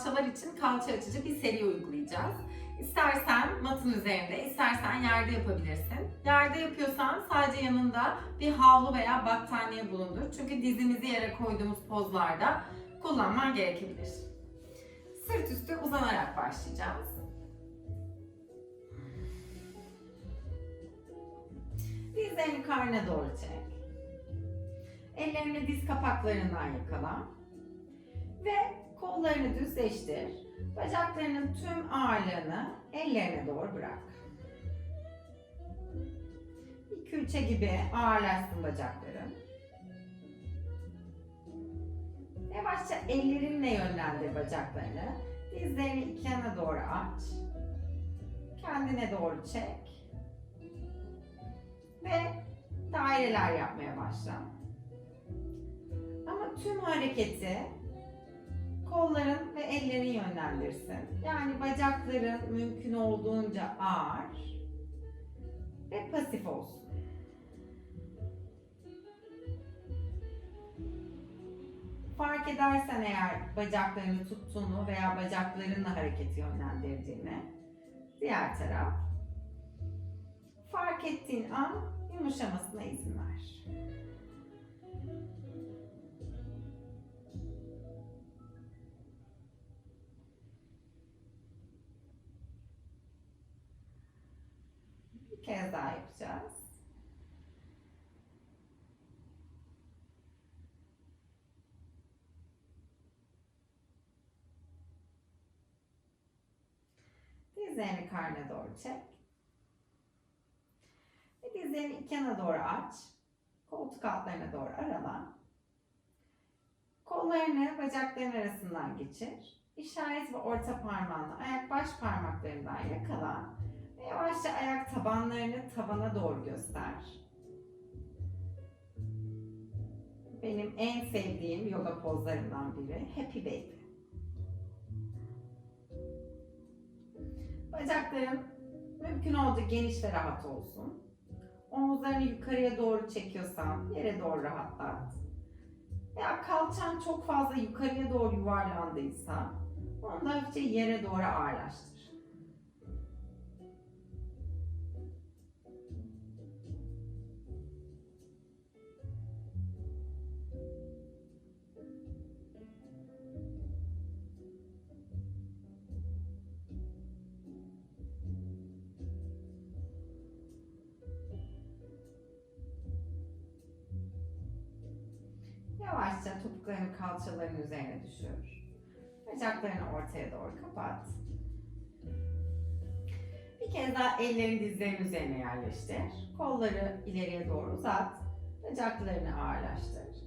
kalçalar için kalça açıcı bir seri uygulayacağız. İstersen matın üzerinde, istersen yerde yapabilirsin. Yerde yapıyorsan sadece yanında bir havlu veya battaniye bulundur. Çünkü dizimizi yere koyduğumuz pozlarda kullanman gerekebilir. Sırt üstü uzanarak başlayacağız. Dizlerini karnına doğru çek. Ellerini diz kapaklarından yakala. Ve kollarını düzleştir. Bacaklarının tüm ağırlığını ellerine doğru bırak. Bir külçe gibi ağırlaşsın bacakların. Yavaşça ellerinle yönlendir bacaklarını. Dizlerini iki yana doğru aç. Kendine doğru çek. Ve daireler yapmaya başla. Ama tüm hareketi kolların ve ellerin yönlendirsin. Yani bacakların mümkün olduğunca ağır ve pasif olsun. Fark edersen eğer bacaklarını tuttuğunu veya bacaklarınla hareketi yönlendirdiğini diğer taraf fark ettiğin an yumuşamasına izin ver. Kez daha yapacağız. Dizlerini karnına doğru çek. Ve dizlerini iki yana doğru aç. Koltuk altlarına doğru arala. Kollarını bacakların arasından geçir. İşaret ve orta parmağınla ayak baş parmaklarından yakala. Ve yavaşça ayak tabanlarını tavana doğru göster. Benim en sevdiğim yoga pozlarımdan biri Happy Baby. Bacakların mümkün olduğu geniş ve rahat olsun. Omuzlarını yukarıya doğru çekiyorsan yere doğru rahatlat. Veya kalçan çok fazla yukarıya doğru yuvarlandıysa onu da hafifçe yere doğru ağırlaştır. Topuklarını kalçaların üzerine düşür. Bacaklarını ortaya doğru kapat. Bir kez daha ellerini dizlerin üzerine yerleştir. Kolları ileriye doğru uzat. Bacaklarını ağırlaştır.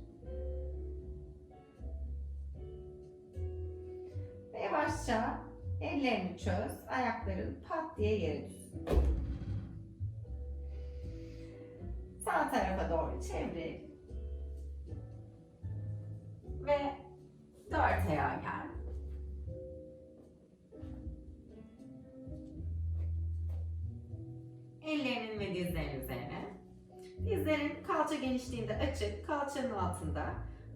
Ve yavaşça ellerini çöz. Ayakların pat diye yere düşsün. Sağ tarafa doğru çevir. Ve dört ayağa gel. Ellerinin ve dizlerin üzerine. Dizlerin kalça genişliğinde açık, kalçanın altında.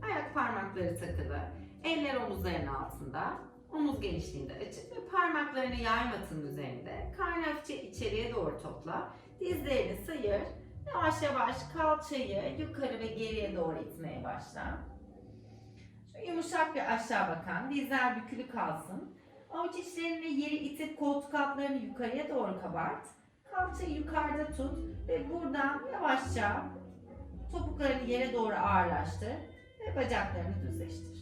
Ayak parmakları takılı. Eller omuzların altında. Omuz genişliğinde açık ve parmaklarını yay matının üzerinde. Karnı hafifçe içeriye doğru topla. Dizlerini sayır. Yavaş yavaş kalçayı yukarı ve geriye doğru itmeye başla. Yumuşak bir aşağı bakan, dizler bükülü kalsın. Avuç içlerini yeri itip koltuk altlarını yukarıya doğru kabart. Kalçayı yukarıda tut ve buradan yavaşça topuklarını yere doğru ağırlaştır ve bacaklarını düzleştir.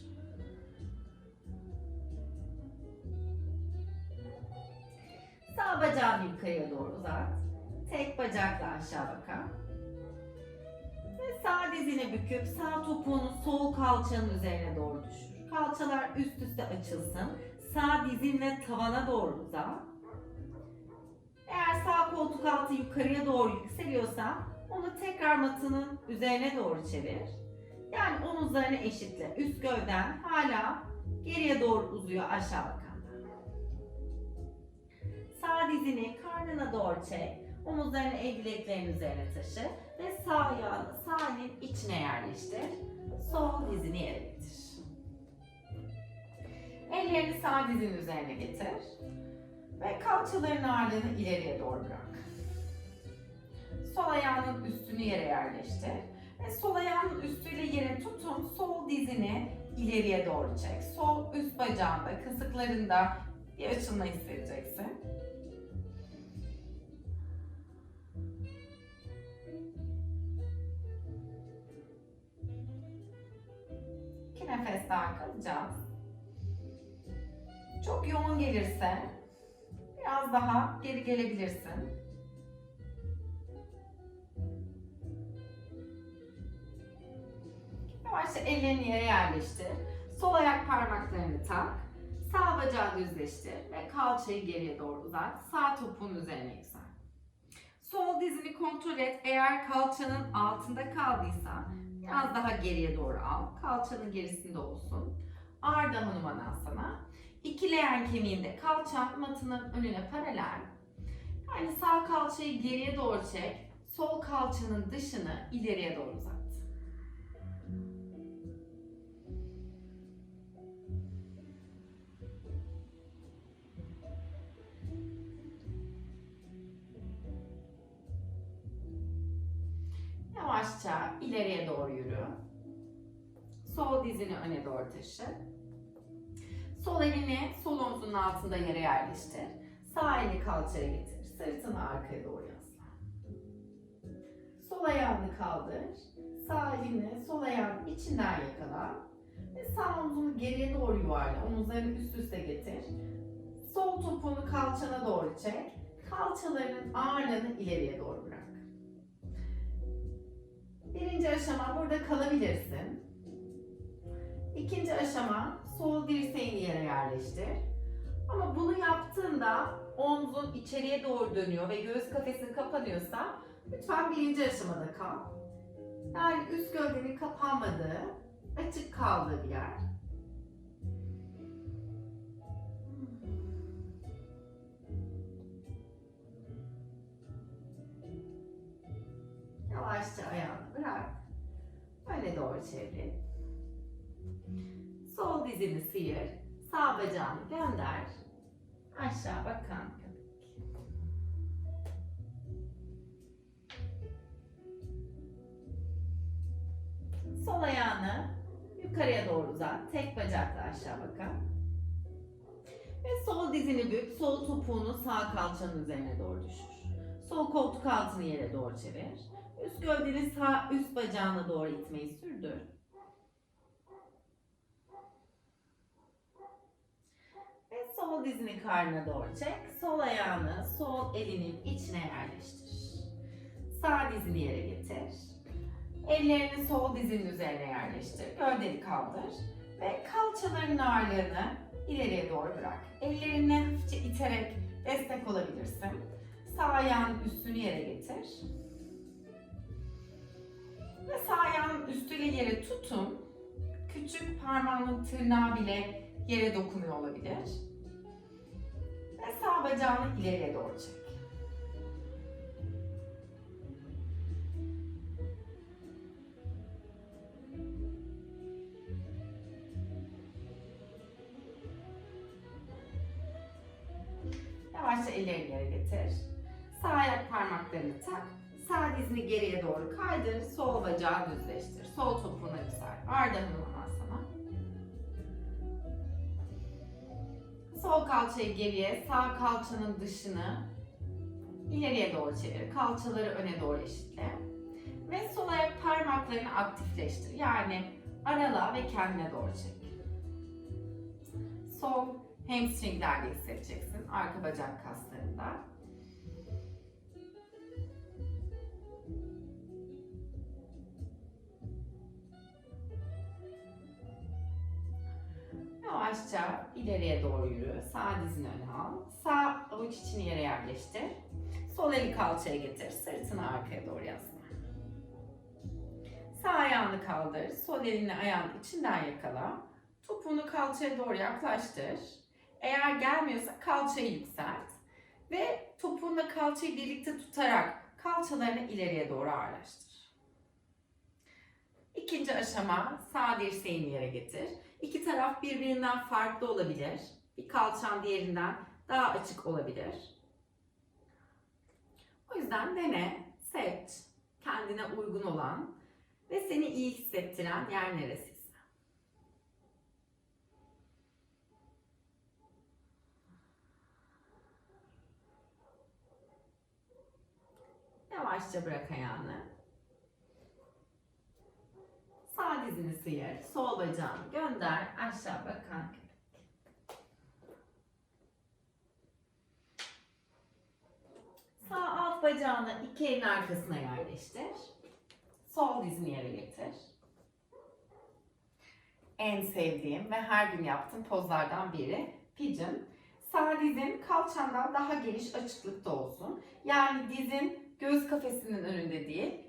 Sağ bacağını yukarıya doğru uzat. Tek bacakla aşağı bakan. Ve sağ dizini büküp sağ topuğunu sol kalçanın üzerine doğru düşür. Kalçalar üst üste açılsın. Sağ dizinle tavana doğru uzat. Eğer sağ koltuk altı yukarıya doğru yükseliyorsa onu tekrar matının üzerine doğru çevir. Yani omuzlarını eşitle. Üst gövden hala geriye doğru uzuyor aşağı bakan. Sağ dizini karnına doğru çek. Omuzlarını el bileklerinin üzerine taşı ve sağ ayağını sağ elin içine yerleştir. Sol dizini yere getir. Ellerini sağ dizin üzerine getir. Ve kalçaların ağırlığını ileriye doğru bırak. Sol ayağının üstünü yere yerleştir. Ve sol ayağının üstüyle yere tutun. Sol dizini ileriye doğru çek. Sol üst bacağında, kasıklarında bir açılma hissedeceksin. İki nefes daha kalacağız. Çok yoğun gelirse biraz daha geri gelebilirsin. Yavaşça ellerini yere yerleştir. Sol ayak parmaklarını tak. Sağ bacağı düzleştir ve kalçayı geriye doğru uzat. Sağ topuğun üzerine yüksel. Sol dizini kontrol et. Eğer kalçanın altında kaldıysa biraz daha geriye doğru al. Kalçanın gerisinde olsun. Ardha Hanumanasana. İkileyen kemiğinde kalça matının önüne paralel. Yani sağ kalçayı geriye doğru çek. Sol kalçanın dışını ileriye doğru uzat. Yavaşça ileriye doğru yürü. Sol dizini öne doğru taşı. Sol elini sol omzunun altında yere yerleştir. Sağ elini kalçaya getir. Sırtını arkaya doğru yasla. Sol ayağını kaldır. Sağ elini sol ayağın içinden yakala. Ve sağ omzunu geriye doğru yuvarla. Omuzlarını üst üste getir. Sol topuğunu kalçana doğru çek. Kalçalarının ağırlığını ileriye doğru bırak. Birinci aşama burada kalabilirsin. İkinci aşama sol dirseğini yere yerleştir. Ama bunu yaptığında omzun içeriye doğru dönüyor ve göğüs kafesin kapanıyorsa lütfen birinci aşamada kal. Yani üst gövdenin kapanmadığı, açık kaldığı bir yer. Yavaşça ayağını bırak. Öne doğru çevir. Sol dizini sıyır. Sağ bacağını gönder. Aşağı bakan. Sol ayağını yukarıya doğru uzat. Tek bacakla aşağı bakan. Ve sol dizini bük. Sol topuğunu sağ kalçanın üzerine doğru düşür. Sol koltuk altını yere doğru çevir. Üst gövdeni sağ üst bacağına doğru itmeyi sürdür. Ve sol dizini karnına doğru çek. Sol ayağını sol elinin içine yerleştir. Sağ dizini yere getir. Ellerini sol dizinin üzerine yerleştir. Gövdeni kaldır. Ve kalçaların ağırlığını ileriye doğru bırak. Ellerini hafifçe iterek destek olabilirsin. Sağ ayağın üstünü yere getir. Ve sağ ayağın üstüyle yere tutun. Küçük parmağının tırnağı bile yere dokunuyor olabilir. Ve sağ bacağını ileriye doğru çek. Yavaşça ellerini yere getir. Sağ ayak parmaklarını tak. Sağ dizini geriye doğru kaydır. Sol bacağı düzleştir. Sol topuğuna yüksel. Arda sana. Sol kalçayı geriye, sağ kalçanın dışını ileriye doğru çevir. Kalçaları öne doğru eşitle. Ve sol ayak parmaklarını aktifleştir. Yani arala ve kendine doğru çek. Sol hamstringlerde hissedeceksin. Arka bacak kaslarında. Yavaşça ileriye doğru yürü. Sağ dizini öne al. Sağ avuç içini yere yerleştir. Sol eli kalçaya getir. Sırtını arkaya doğru yasla. Sağ ayağını kaldır. Sol elini ayağın içinden yakala. Topuğunu kalçaya doğru yaklaştır. Eğer gelmiyorsa kalçayı yükselt. Ve topuğunla kalçayı birlikte tutarak kalçalarını ileriye doğru ağırlaştır. İkinci aşama sağ dirseğini yere getir. İki taraf birbirinden farklı olabilir. Bir kalçan diğerinden daha açık olabilir. O yüzden dene, seç kendine uygun olan ve seni iyi hissettiren yer neresi? Yavaşça bırak ayağını. Sağ dizini sıyır, sol bacağını gönder, aşağı bakan köpek. Sağ alt bacağını iki elin arkasına yerleştir. Sol dizini yere getir. En sevdiğim ve her gün yaptığım pozlardan biri pigeon. Sağ dizin kalçandan daha geniş açıklıkta olsun. Yani dizin göğüs kafesinin önünde değil,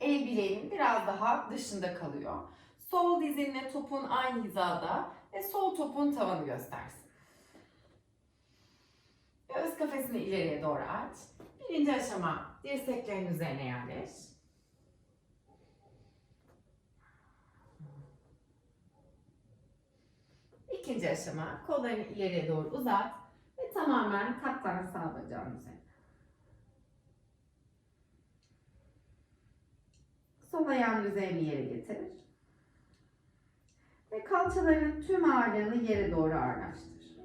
el bileğin biraz daha dışında kalıyor. Sol dizinle topun aynı hizada ve sol topun tavanı göstersin. Göğüs kafesini ileriye doğru aç. Birinci aşama dirseklerin üzerine yerleş. İkinci aşama kollarını ileriye doğru uzat ve tamamen katlan sağ bacağın üzerine. Sol ayağın üzerine yere getir. Ve kalçaların tüm ağırlığını yere doğru ağırlaştır.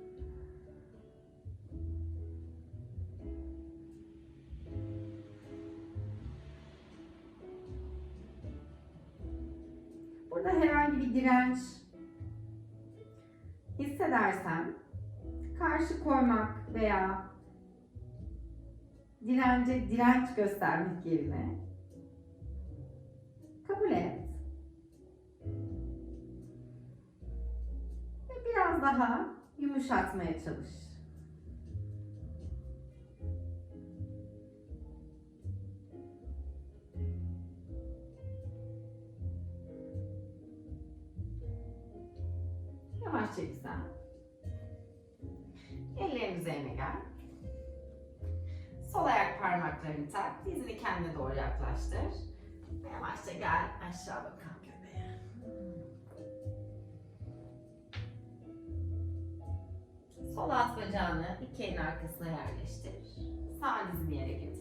Burada herhangi bir direnç hissedersen karşı koymak veya dirence direnç göstermek yerine kabul et. Daha yumuşatmaya çalış. Sol alt bacağını iki elin arkasına yerleştir. Sağ dizini yere getir.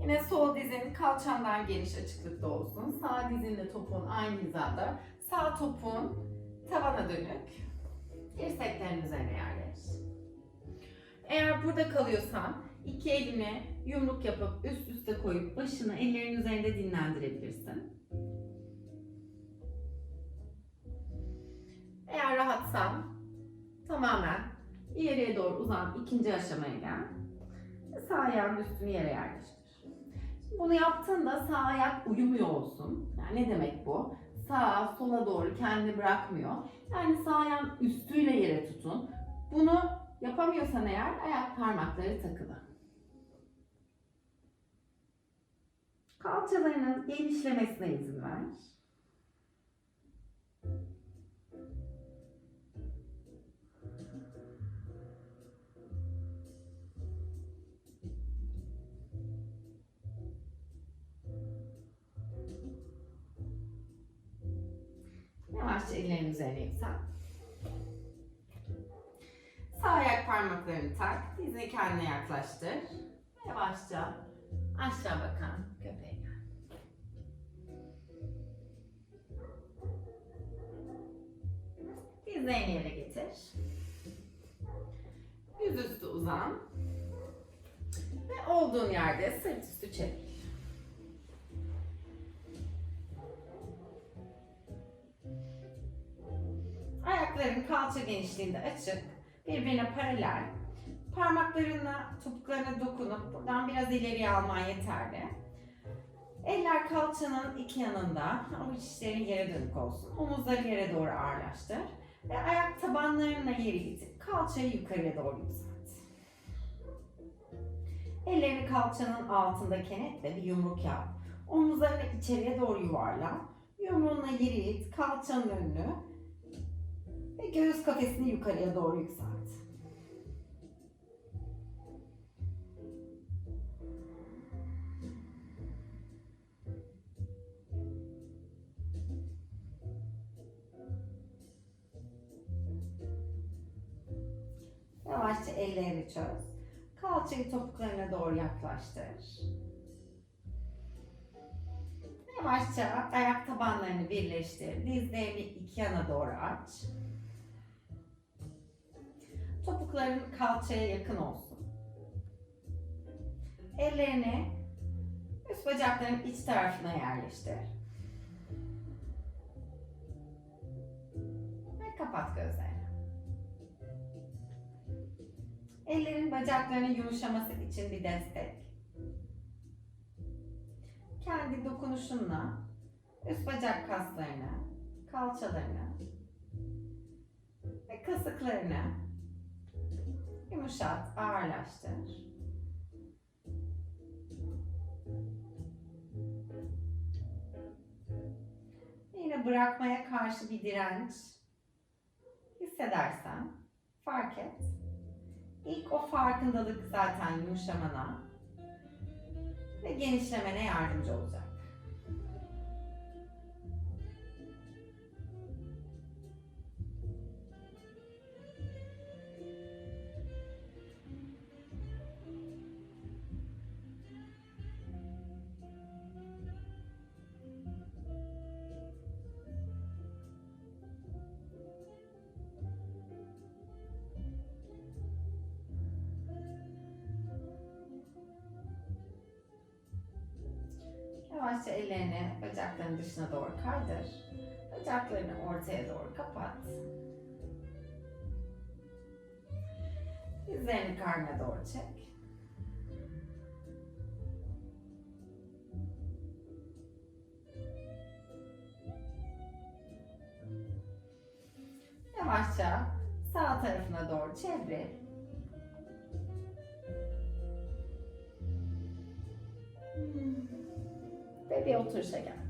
Yine sol dizin kalçandan geniş açıklıkta olsun. Sağ dizinle topun aynı hizada. Sağ topun tavana dönük. Dirseklerin üzerine yerleş. Eğer burada kalıyorsan iki elini yumruk yapıp üst üste koyup başını ellerin üzerinde dinlendirebilirsin. Eğer rahatsan tamamen ileriye doğru uzan ikinci aşamaya gel. Sağ ayağın üstünü yere yerleştir. Bunu yaptığında sağ ayak uyumuyor olsun. Yani ne demek bu? Sağa sola doğru kendini bırakmıyor. Yani sağ ayağın üstüyle yere tutun. Bunu yapamıyorsan eğer ayak parmakları takılı. Kalçalarının genişlemesine izin ver. Ellerin üzerine yüksel. Sağ ayak parmaklarını tak. Dizini kendine yaklaştır. Yavaşça aşağı bakan köpeğe gel. Dizlerini yere getir. Yüzüstü uzan. Ve olduğun yerde sırt üstü çevir. Ayakların kalça genişliğinde açık, birbirine paralel. Parmaklarına, topuklarına dokunup buradan biraz ileriye alman yeterli. Eller kalçanın iki yanında, avuç içlerin yere dönük olsun. Omuzları yere doğru ağırlaştır. Ve ayak tabanlarına yeri itip kalçayı yukarıya doğru yükselt. Ellerini kalçanın altında kenetle bir yumruk yap. Omuzlarını içeriye doğru yuvarla. Yumruğuna yeri it, kalçanın önünü ve göğüs kafesini yukarıya doğru yükselt. Yavaşça ellerini çöz. Kalçayı topuklarına doğru yaklaştır. Yavaşça ayak tabanlarını birleştir. Dizlerini iki yana doğru aç. Topukların kalçaya yakın olsun. Ellerini üst bacakların iç tarafına yerleştir. Ve kapat gözlerini. Ellerin bacaklarının yumuşaması için bir destek. Kendi dokunuşunla üst bacak kaslarını, kalçalarını ve kasıklarını yumuşat, ağırlaştır. Yine bırakmaya karşı bir direnç hissedersen fark et. İlk o farkındalık zaten yumuşamana ve genişlemene yardımcı olacak. Yavaşça ellerini bacakların dışına doğru kaydır. Bacaklarını ortaya doğru kapat. Dizlerini karnına doğru çek. Yavaşça sağ tarafına doğru çevir. Bir oturuşa gel.